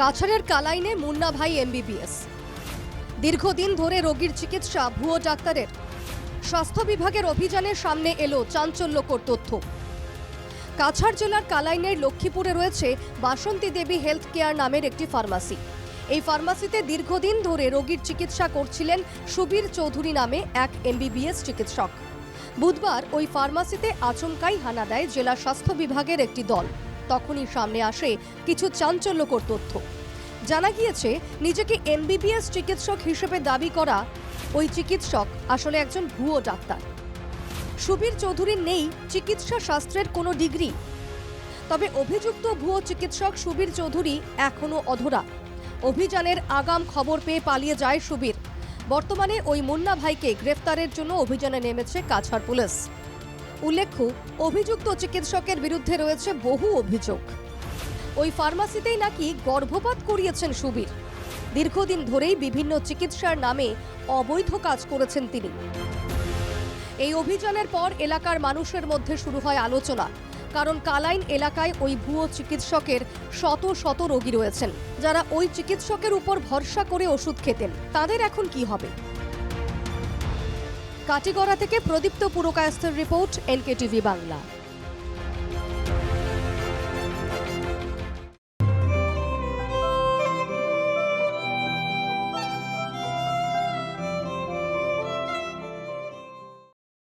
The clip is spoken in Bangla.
কাছাড়ের কালাইনে মুন্না ভাই এমবিবিএস। দীর্ঘদিন ধরে রোগীর চিকিৎসা, ভুয়ো ডাক্তারের স্বাস্থ্য বিভাগের অভিযানের সামনে এলো চাঞ্চল্যকর তথ্য। কাছাড় জেলার কালাইনের লক্ষ্মীপুরে রয়েছে বাসন্তী দেবী হেলথ কেয়ার নামের একটি ফার্মাসি। এই ফার্মাসিতে দীর্ঘদিন ধরে রোগীর চিকিৎসা করছিলেন সুবীর চৌধুরী নামে এক এমবিবিএস চিকিৎসক। বুধবার ওই ফার্মাসিতে আচমকাই হানা দেয় জেলা স্বাস্থ্য বিভাগের একটি দল। তখনই সামনে আসে কিছু চাঞ্চল্যকর তথ্য। জানা গিয়েছে, নিজেকে এমবিবিএস চিকিৎসক হিসেবে দাবি করা ওই চিকিৎসক আসলে একজন ভুয়ো ডাক্তার। সুবীর চৌধুরীর নেই চিকিৎসা শাস্ত্রের কোনো ডিগ্রি। তবে অভিযুক্ত ভুয়ো চিকিৎসক সুবীর চৌধুরী এখনও অধরা। অভিযানের আগাম খবর পেয়ে পালিয়ে যায় সুবীর। বর্তমানে ওই মুন্না ভাইকে গ্রেফতারের জন্য অভিযানে নেমেছে কাছাড় পুলিশ। উল্লেখ্য, অভিযুক্ত চিকিৎসকের বিরুদ্ধে রয়েছে বহু অভিযোগ। ওই ফার্মাসিতেই নাকি গর্ভপাত করিয়েছেন সুবীর। দীর্ঘদিন ধরেই বিভিন্ন চিকিৎসার নামে অবৈধ কাজ করেছেন তিনি। এই অভিযানের পর এলাকার মানুষের মধ্যে শুরু হয় আলোচনা, কারণ কালাইন এলাকায় ওই ভুয়ো চিকিৎসকের শত শত রোগী রয়েছেন, যারা ওই চিকিৎসকের উপর ভরসা করে ওষুধ খেতেন। তাদের এখন কি হবে? কাটিগড়া থেকে প্রদীপ্ত পুরকায়স্থের রিপোর্ট এনকেটিভি বাংলা।